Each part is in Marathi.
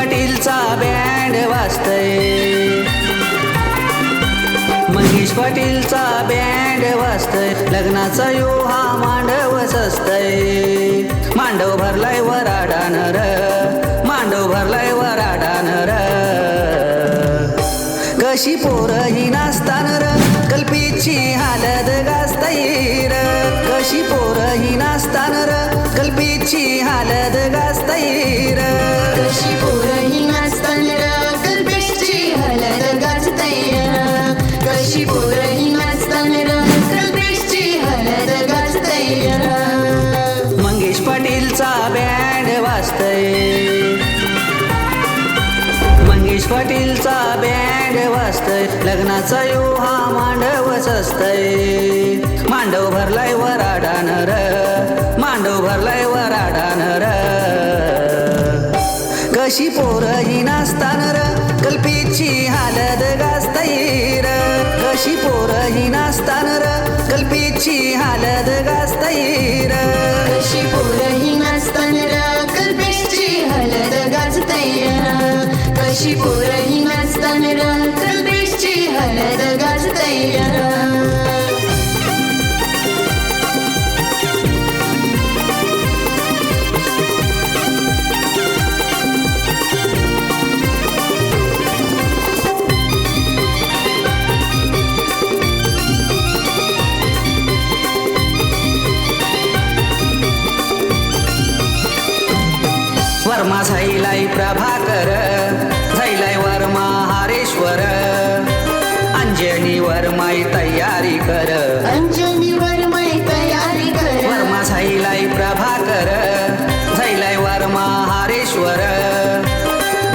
पाटीलचा बँड वाजतय. महेश पाटीलचा बँड वाजतय. लग्नाचा यो हा मांडव असतय मांडव भरलाय वराडानर मांडव भरलाय वराडानर कशी पोरं ही नाचतानर कल्पीची हालत गाजतईर कशी पोरं ही नाचतानर कल्पीची हालत गाजतईर कशी पोर वाजतय. मंगेश पाटीलचा बँड वाजतय. लग्नाचा यो हा मांडव सजतय मांडव भरलाय वराडानर मांडव भरलाय वराडानर कशी पोर ही नाचतानर कल्पीची हालत र. कशी पोर ही र? कल्पीची हालत गाजतईर कशी पोर ही गाजतैर कशी पोरही नाचताना कल्पेशची हलद गाजतैर वर्मा झाईलाई प्रभाकर वर्मा हारेश्वर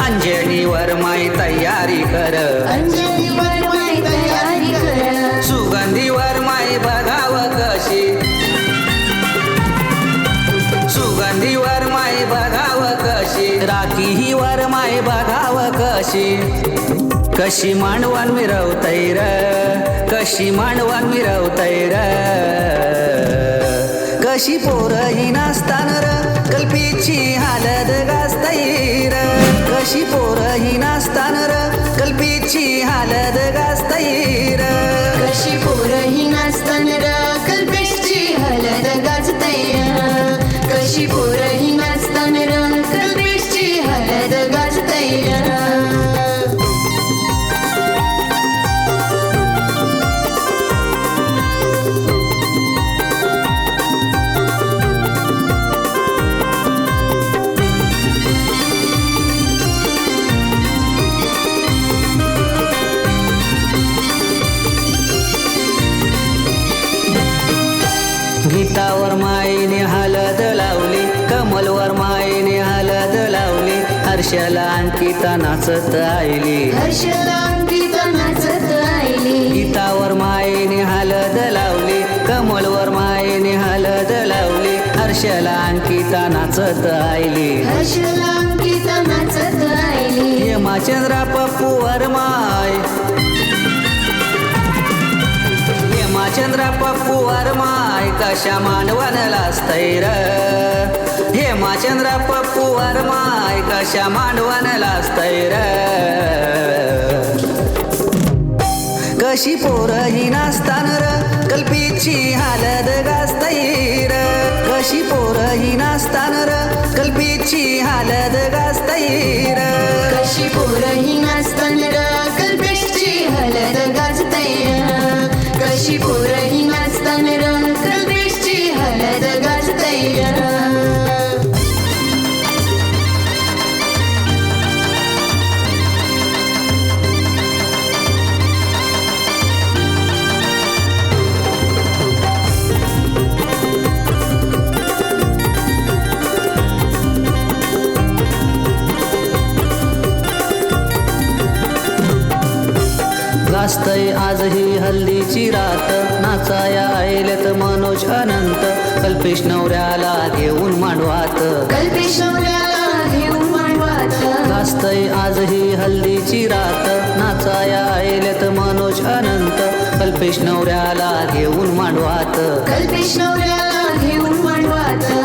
अंजनी वर्माई तयारी कर. अंजनी तयारी कर. सुगंधी वर्माई बघाव कशी. सुगंधी वरमाई बघाव कशी. राखी ही वरमाई बघाव कशी. कशी मिरवतय र. कशी मांडवण मिरवतय र कशी पोरं नाचतान र कल्पीची हालत गाजतय र. कशी पोरं ही नाचतान र कल्पीची हालत गाजतय र. कशी पोरही र कल्पेशची हलद गाजतैर कशी पोरही हर्षला अंकिता नाचत आईली हर्षला अंकिता नाचत आईली गीतावर मायेने हलद लावली कमलवर मायेने हलद लावली हर्षला अंकिता नाचत आईली हर्षला अंकिता नाचत आईली हेमाचंद्रा पप्पू वरमाय हेमाचंद्रा पप्पू वरमाय कशा मानवन स्थैर हे माचंद्र पप्पू वर्मा कशा मांडवानला लाजतय र कशी पोरं ही नाचतान र कल्पीची हालत गाजतय र. कशी पोरं ही नाचतान र कल्पीची हालत गाजतय र. कशी पोरही नाचताना कल्पेशची हलद गाजतैर कशी पोरही गाजतय आजही हल्दीची रात. नाचाया आयलेत मनोज अनंत. कल्पेश नवऱ्याला घेऊन मांडवात. कल्पेश नवऱ्याला घेऊन मांडवात. गाजतय आजही हल्दीची रात. नाचाया आयलेत मनोज अनंत. कल्पेश नवऱ्याला घेऊन मांडवात. कल्पेश नवऱ्याला घेऊन मांडवात.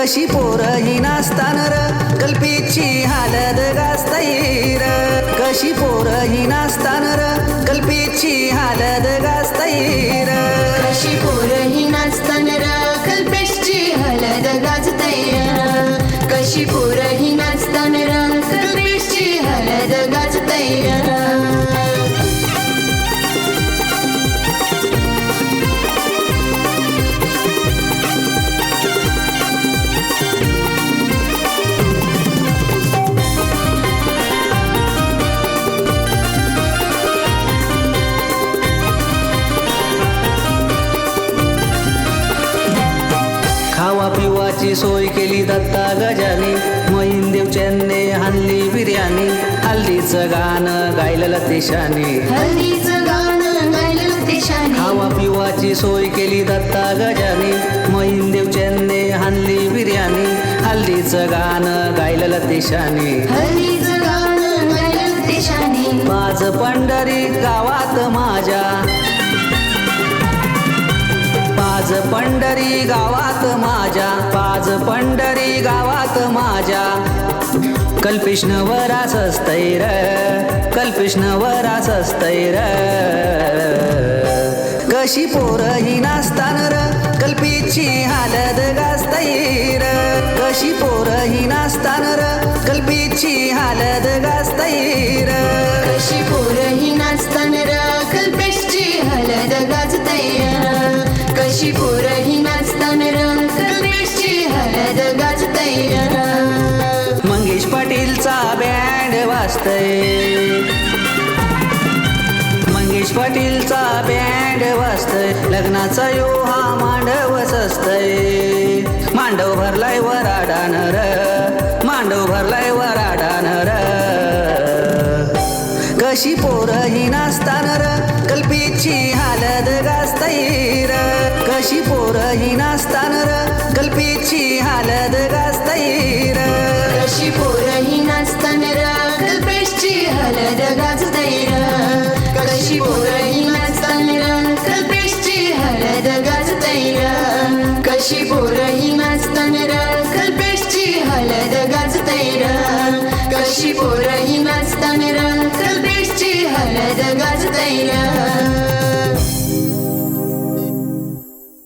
कशी पोरं ही नाचतान र कल्पीची हालत र. कशी पोरं ही नाचतान र कल्पीची हालत गाजतैर कशी पोरही नाचताना र कल्पेशची हलद गाजतैर कशी पोरही नाचताना र कल्पेशची हालत गाजतैर खावा पिवाची सोय केली दत्ता गजानी. महिंदेव चेन्ने हानली बिर्याणी. हल्लीचं गाणं गायलं हल्लीचं गाणं देशाने खावा पिवाची सोय केली दत्ता गजानी. महिंदेव चेन्ने हानली बिर्याणी. हल्लीचं गाणं गायलं हल्लीचं गाणं देशाने पाच पंढरी गावात माझ्या. पंढरी गावात माझ्या पाच पंढरी गावात माझ्या. कल्पिष्णवरास असतैर कल्पिष्णवरास असतैर कशी पोर ही नाचतान र कल्पीची हालत गाजतैर कशी पोर ही नाचतान र कल्पीची हालत गाजतैर कशी पोरही नाचताना र कल्पेशची हलद गाजतैर मंगेश पाटीलचा बँड वाजतय. मंगेश पाटीलचा बँड वाजतय. लग्नाचा यो हा मांडव सजतय. मांडव भरलाय वराडानर मांडव भरलाय वराडानर कशी पोरं ही नाचतान र कल्पीची हालत कशी पोरं ही नाचतान र? कल्पीची हालत गाजतैर कशी पोरही नास्तान र? कल्पेशची हलद गाजतैर कशी पोरही नास्तान र? कल्पेशची हलद गाजतैर कशी पोरही नास्तान र? कल्पेशची हलद गाजतैर कशी पोरही नास्तान र? कल्पेशची हलद गाजतैर